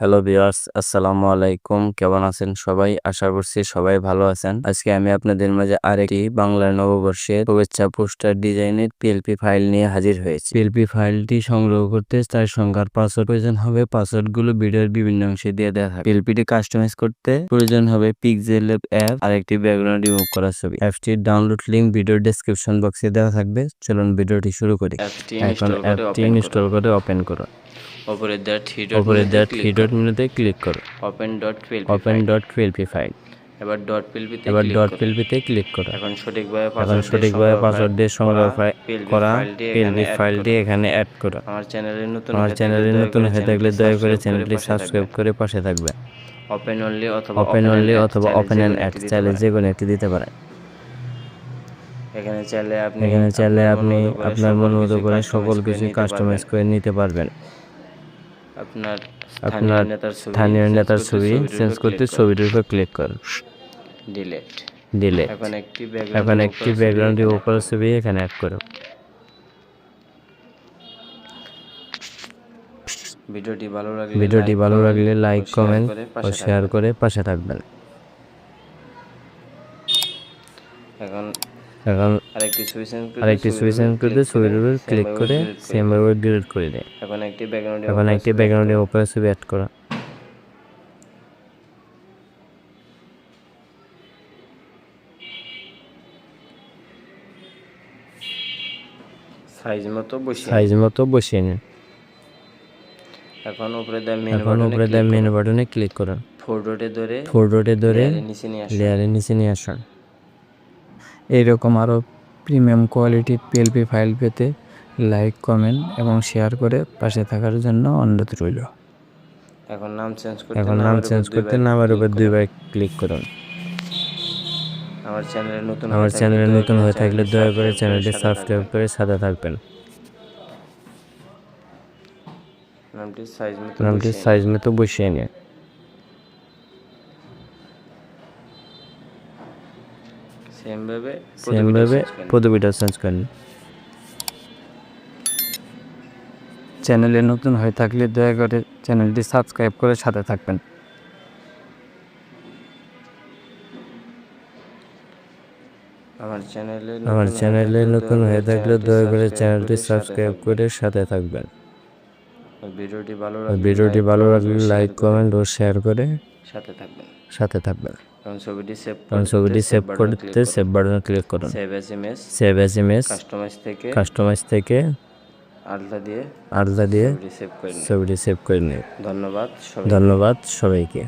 Hello viewers আসসালামু আলাইকুম কেমন আছেন সবাই? আশা করছি সবাই ভালো আছেন। আজকে আমি আপনাদের মাঝে আরেকটি বাংলা নববর্ষের শুভেচ্ছা পোস্টার ডিজাইনের পিএলপি ফাইল নিয়ে হাজির হয়েছি। পিএলপি ফাইলটি সংগ্রহ করতে তার সংখ্যার পাসওয়ার্ড প্রয়োজন হবে। পাসওয়ার্ডগুলো ভিডিওর বিভিন্ন অংশে দিয়ে দেওয়া থাকে পিএলপিটি কাস্টমাইজ করতে প্রয়োজন হবে পিক্সেল অ্যাপ আর একটি ব্যাকগ্রাউন্ড রিমুভ করা ছবি। অ্যাপটির ডাউনলোড লিংক ভিডিও ডেসক্রিপশন বক্সে দেওয়া থাকবে। চলুন ভিডিওটি শুরু করি। অ্যাপটি ইনস্টল করে ওপেন ইনস্টল ওপরে দ্যাট থ্রি উপরে দ্যাট থ্রি ডট মেনুতে ক্লিক করো। Open dot twelve open dot PLP file এবার ডট পিএলপিতে এবার ডট পিএলপিতে ক্লিক করো। এখন সঠিকভাবে এখন সঠিকভাবে পাসওয়ার্ড দিয়ে সংগ্রহ করা পিএলপি ফাইলটি ফাইলটি এখানে অ্যাড করো। আমার চ্যানেলে নতুন আমার চ্যানেলে নতুন হয়ে থাকলে দয়া করে চ্যানেলটি সাবস্ক্রাইব করে পাশে থাকবে। ওপেন অনলি অথবা ওপেন অনলি অথবা ওপেন অ্যান্ড অ্যাড চাইলে যে কোনো একটি দিতে পারেন এখানে চাইলে আপনি এখানে চাইলে আপনি আপনার মন মতো করে সকল কিছু কাস্টমাইজ করে নিতে পারবেন। আপনার আপনার স্থানীয় নেতার ছবি চেঞ্জ করতে ছবিটির উপর ক্লিক করুন। ডিলেট দিলে এখন একটি এখন একটি ব্যাকগ্রাউন্ড উপর ছবি এখানে অ্যাড করো ভিডিওটি ভালো লাগলে ভিডিওটি ভালো লাগলে লাইক কমেন্ট ও শেয়ার করে পাশে থাকবেন। এখন এখন আরেকটি ছবির উপর ক্লিক করে সেম ভাবে ডিলিট করে দেয়। এখন একটি ব্যাকগ্রাউন্ড এখন একটি ছবি অ্যাড করা। সাইজ মতো বসিয়ে সাইজ মতো বসিয়ে নিন। এখন উপরে দেয় মেনু এখন উপরে দেয় মেনু বাটনে ক্লিক করুন। ফোর ডটে ধরে ফোর ডটে ধরে লেয়ারের নিচে নিয়ে আসুন। এইরকম আরও প্রিমিয়াম কোয়ালিটির পিএলপি ফাইল পেতে লাইক কমেন্ট এবং শেয়ার করে পাশে থাকার জন্য অনুরোধ রইল। এখন নাম চেঞ্জ করতে এখন নাম চেঞ্জ করতে নামের উপর করুন। দুইবার ক্লিক করুন। আমার চ্যানেলে নতুন আমার চ্যানেলে নতুন হয়ে থাকলে দয়া করে চ্যানেলটি সাবস্ক্রাইব করে সাথে থাকবেন। নামটি সাইজ মতো নামটি সাইজ মতো বসিয়ে নিয়ে সেম ভাবে সেম ভাবে পদবিটা চেঞ্জ করেন চ্যানেলে নতুন হয়ে থাকলে দয়া করে চ্যানেলটি সাবস্ক্রাইব করে সাথে থাকবেন। আমার চ্যানেলে আমার চ্যানেলে নতুন হয়ে থাকলে দয়া করে চ্যানেলটি সাবস্ক্রাইব করে সাথে থাকবেন। ভিডিওটি ভালো ভিডিওটি ভালো লাগলে লাইক কমেন্ট ও শেয়ার করে সাথে থাকবেন। সাথে থাকবেন। এখন ছবিটি সেভ কারণ ছবিটি সেভ করতে সেভ বাটনে ক্লিক করুন save as image save as image customize থেকে কাস্টমাইজ থেকে আলাদা দিয়ে. আলতা দিয়ে. ছবিটি সেভ করে নিন ছবিটি সেভ করে নিন ধন্যবাদ ধন্যবাদ সবাইকে